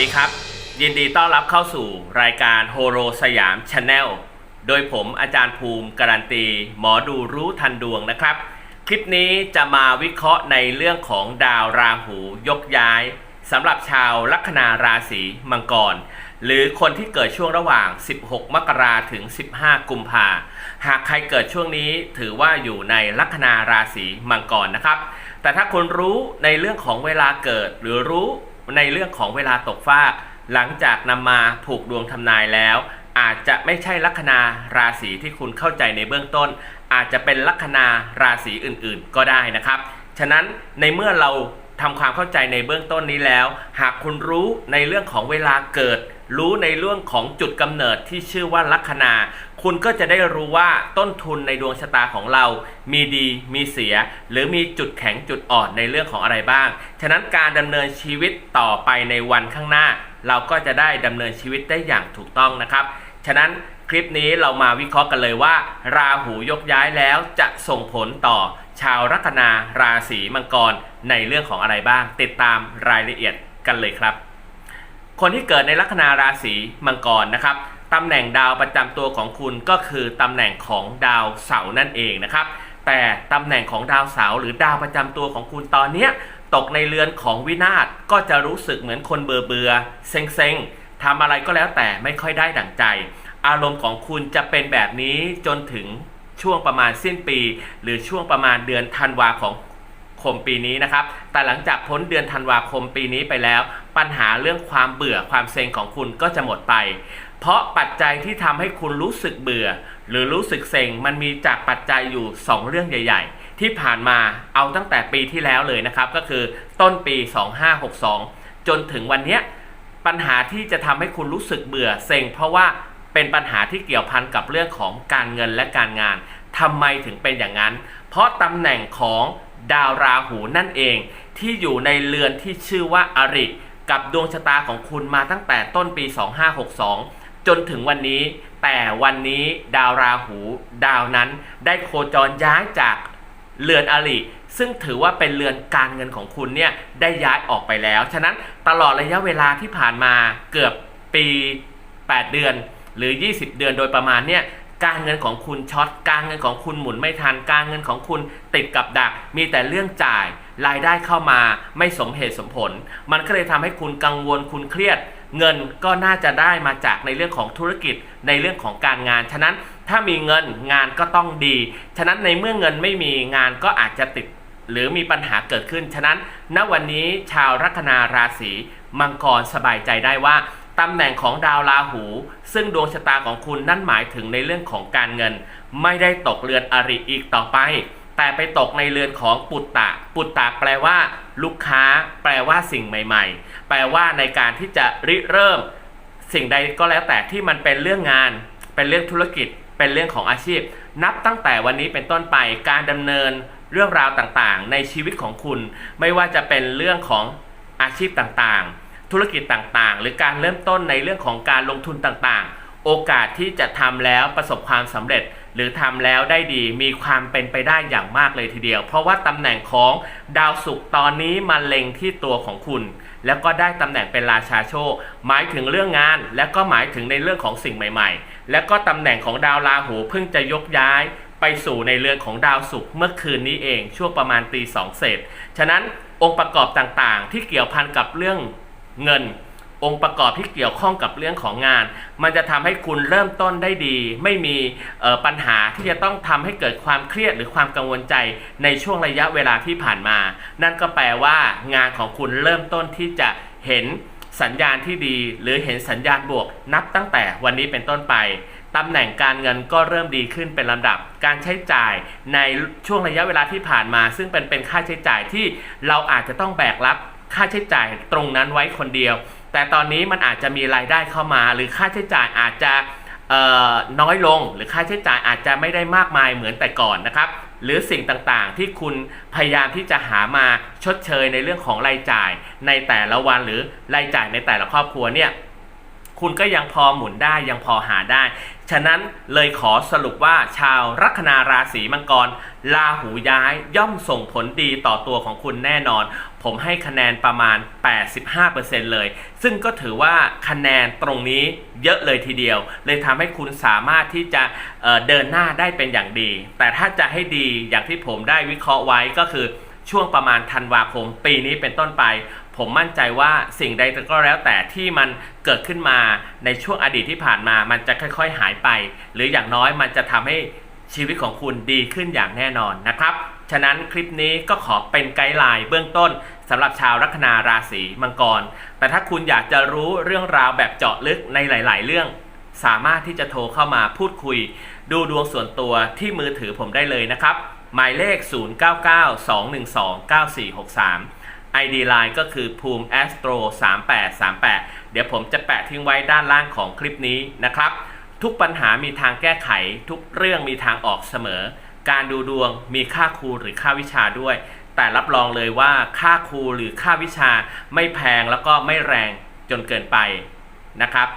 ดีครับ ยินดีต้อนรับเข้าสู่รายการโฮโรสยามชาแนลโดยผมอาจารย์ภูมิการันตี หมอดูรู้ทันดวงนะครับ คลิปนี้จะมาวิเคราะห์ในเรื่องของดาวราหูยกย้ายสำหรับชาวลัคนาราศีมังกร หรือคนที่เกิดช่วงระหว่าง 16 มกราถึง 15 กุมภาหากใครเกิดช่วงนี้ถือว่าอยู่ในลัคนาราศีมังกรนะครับ แต่ถ้าคุณรู้ในเรื่องของเวลาเกิดหรือรู้ ในเรื่องของเวลาตกฟากหลังจากนำมาผูกดวงทำนายแล้ว อาจจะไม่ใช่ลัคนาราศีที่คุณเข้าใจในเบื้องต้น อาจจะเป็นลัคนาราศีอื่นๆ ก็ได้นะครับ ฉะนั้นในเมื่อเราทำความเข้าใจในเบื้องต้นนี้แล้ว หากคุณรู้ในเรื่องของเวลาเกิด รู้ในเรื่องของจุดกำเนิดที่ชื่อว่าลัคนา คุณก็จะได้รู้ว่าต้นทุนในดวงชะตาของเรา มีดีมีเสีย หรือมีจุดแข็งจุดอ่อนในเรื่องของอะไรบ้าง ฉะนั้นการดำเนินชีวิตต่อไปในวันข้างหน้า เราก็จะได้ดำเนินชีวิตได้อย่างถูกต้องนะครับ ฉะนั้นคลิปนี้เรามาวิเคราะห์กันเลยว่า ราหูยกย้ายแล้วจะส่งผลต่อชาวลัคนาราศีมังกรในเรื่องของอะไรบ้าง ติดตามรายละเอียดกันเลยครับ คนที่เกิดในลัคนาราศีมังกรนะครับ ตำแหน่งดาวประจำตัวของคุณก็คือตำแหน่งของดาวเสาร์นั่นเองนะครับ แต่ตำแหน่งของดาวเสาร์หรือดาวประจำตัวของคุณตอนนี้ตกในเรือนของวินาศก็จะรู้สึกเหมือนคนเบื่อเบื่อเซ็งเซ็งทำอะไรก็แล้วแต่ไม่ค่อยได้ดั่งใจ อารมณ์ของคุณจะเป็นแบบนี้จนถึงช่วงประมาณสิ้นปี หรือช่วงประมาณเดือนธันวาของคมปีนี้นะครับ แต่หลังจากพ้นเดือนธันวาคมปีนี้ไปแล้ว ปัญหาเรื่องความเบื่อความเซ็งของคุณก็จะหมดไป เพราะปัจจัยที่ทำให้คุณรู้สึกเบื่อ หรือรู้สึกเซ็งมันมีจากปัจจัยอยู่ 2 เรื่องใหญ่ ๆ ที่ผ่านมาเอาตั้งแต่ปีที่แล้วเลยนะครับ ก็คือต้นปี 2562 จนถึงวันนี้ปัญหาที่จะทำให้คุณรู้สึกเบื่อเซ็งเพราะว่าเป็นปัญหาที่เกี่ยวพันกับเรื่องของการเงินและการงานทำไมถึงเป็นอย่างนั้น เพราะตำแหน่งของดาวราหูนั่นเอง ที่อยู่ในเรือนที่ชื่อว่าอริกับดวงชะตาของคุณมาตั้งแต่ต้นปี 2562 จนถึงวันนี้ แต่วันนี้ดาวราหูดาวนั้นได้โคจรย้ายจากเรือนอริซึ่งถือว่าเป็นเรือนการเงินของคุณเนี่ยได้ย้ายออกไปแล้ว ฉะนั้นตลอดระยะเวลาที่ผ่านมาเกือบปี 8 เดือน หรือ 20 เดือนโดยประมาณเนี่ยการเงินของคุณช็อตการเงินของคุณหมุนไม่ทันการเงินของคุณติดกับดัก มีแต่เรื่องจ่ายรายได้เข้ามาไม่สมเหตุสมผล มันก็เลยทำให้คุณกังวลคุณเครียด เงินก็น่าจะได้มาจากในเรื่องของธุรกิจในเรื่องของการงาน ฉะนั้นถ้ามีเงินงานก็ต้องดี ฉะนั้นในเมื่อเงินไม่มีงานก็อาจจะติดหรือมีปัญหาเกิดขึ้น ฉะนั้น ณ วันนี้ชาวลัคนาราศีมังกรสบายใจได้ว่าตำแหน่งของดาวราหู ซึ่งดวงชะตาของคุณนั่นหมายถึงในเรื่องของการเงิน ไม่ได้ตกเรือนอริอีกต่อไป แต่ไปตกในเรือนของปุตตะ ปุตตะแปลว่า ลูกค้า แปลว่าสิ่งใหม่ ๆ แปลว่าในการที่จะริเริ่ม สิ่งใดก็แล้วแต่ที่มันเป็นเรื่องงาน เป็นเรื่องธุรกิจ เป็นเรื่องของอาชีพ นับตั้งแต่วันนี้เป็นต้นไปการดำเนินเรื่องราวต่างๆ ในชีวิตของคุณ ไม่ว่าจะเป็นเรื่องของอาชีพต่างๆ ธุรกิจต่างๆ หรือการเริ่มต้นในเรื่องของการลงทุนต่างๆ โอกาสที่จะทำแล้วประสบความสำเร็จหรือทำแล้วได้ดีมีความเป็นไปได้อย่างมากเลยทีเดียว เพราะว่าตำแหน่งของดาวศุกร์ตอนนี้มาเล็งที่ตัวของคุณ แล้วก็ได้ตำแหน่งเป็นราชาโชค หมายถึงเรื่องงาน และก็หมายถึงในเรื่องของสิ่งใหม่ ๆ และก็ตำแหน่งของดาวราหูเพิ่งจะยกย้ายไปสู่ในเรือนของดาวศุกร์เมื่อคืนนี้เองช่วงประมาณตีสองเศษ ฉะนั้นองค์ประกอบต่างๆ ที่เกี่ยวพันกับเรื่องเงิน องค์ประกอบที่เกี่ยวข้องกับเรื่องของงาน มันจะทำให้คุณเริ่มต้นได้ดี ไม่มีปัญหาที่จะต้องทำให้เกิดความเครียดหรือความกังวลใจในช่วงระยะเวลาที่ผ่านมา นั่นก็แปลว่างานของคุณเริ่มต้นที่จะเห็นสัญญาณที่ดี หรือเห็นสัญญาณบวก นับตั้งแต่วันนี้เป็นต้นไปตำแหน่งการเงินก็เริ่มดีขึ้นเป็นลำดับ การใช้จ่ายในช่วงระยะเวลาที่ผ่านมา ซึ่งเป็นเป็นค่าใช้จ่ายที่เราอาจจะต้องแบกรับค่าใช้จ่ายตรงนั้นไว้คนเดียว แต่ตอนนี้มันอาจจะมีรายได้เข้ามา หรือค่าใช้จ่ายอาจจะน้อยลง หรือค่าใช้จ่ายอาจจะไม่ได้มากมายเหมือนแต่ก่อนนะครับหรือสิ่งต่างๆ ที่คุณพยายามที่จะหามาชดเชยในเรื่องของรายจ่ายในแต่ละวันหรือรายจ่ายในแต่ละครอบครัวเนี่ยคุณก็ยังพอหมุนได้ยังพอหาได้ ฉะนั้นเลยขอสรุปว่าชาวลัคนาราศีมังกรลาหูย้ายย่อมส่งผลดีต่อตัวของคุณแน่นอน ผมให้คะแนนประมาณ 85%เลย ซึ่งก็ถือว่าคะแนนตรงนี้เยอะเลยทีเดียว เลยทำให้คุณสามารถที่จะเเดินหน้าได้เป็นอย่างดี แต่ถ้าจะให้ดีอย่างที่ผมได้วิเคราะห์ไว้ก็คือช่วงประมาณธันวาคมปีนี้เป็นต้นไป ผมมั่นใจว่าสิ่งใดก็แล้วแต่ที่มันเกิดขึ้นมาในช่วงอดีตที่ผ่านมา มันจะค่อยๆหายไป หรืออย่างน้อยมันจะทำให้ชีวิตของคุณดีขึ้นอย่างแน่นอนนะครับ ฉะนั้นคลิปนี้ก็ขอเป็นไกด์ไลน์เบื้องต้นสำหรับชาวลัคนาราศีมังกร แต่ถ้าคุณอยากจะรู้เรื่องราวแบบเจาะลึกในหลาย ๆ เรื่อง สามารถที่จะโทรเข้ามาพูดคุย ดูดวงส่วนตัวที่มือถือผมได้เลยนะครับ หมายเลข 0992129463 ID Line ก็คือภูมิ Astro 3838 เดี๋ยวผมจะแปะทิ้งไว้ด้านล่างของคลิปนี้นะครับ ทุกปัญหามีทางแก้ไข ทุกเรื่องมีทางออกเสมอ การดูดวงมีค่าครูหรือค่าวิชาด้วย แต่รับรองเลยว่าค่าครูหรือค่าวิชาไม่แพงแล้วก็ไม่แรงจนเกินไปนะครับ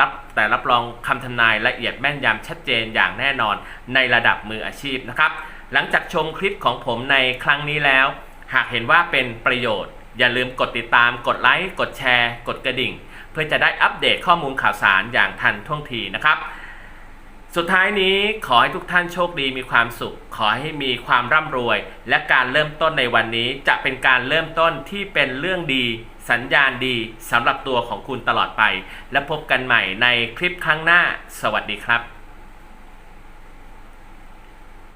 รับแต่รับรองคำทำนายละเอียดแม่นยำชัดเจนอย่างแน่นอนในระดับมืออาชีพนะครับ หลังจากชมคลิปของผมในครั้งนี้แล้ว หากเห็นว่าเป็นประโยชน์ อย่าลืมกดติดตาม กดไลค์ กดแชร์ กดกระดิ่ง เพื่อจะได้อัปเดตข้อมูลข่าวสารอย่างทันท่วงทีนะครับ สุดท้ายนี้ขอให้ทุกท่านโชคดีมีความสุข ขอให้มีความร่ำรวย และการเริ่มต้นในวันนี้จะเป็นการเริ่มต้นที่เป็นเรื่องดี สัญญาณดีสำหรับตัวของคุณตลอดไป และพบกันใหม่ในคลิปครั้งหน้า สวัสดีครับ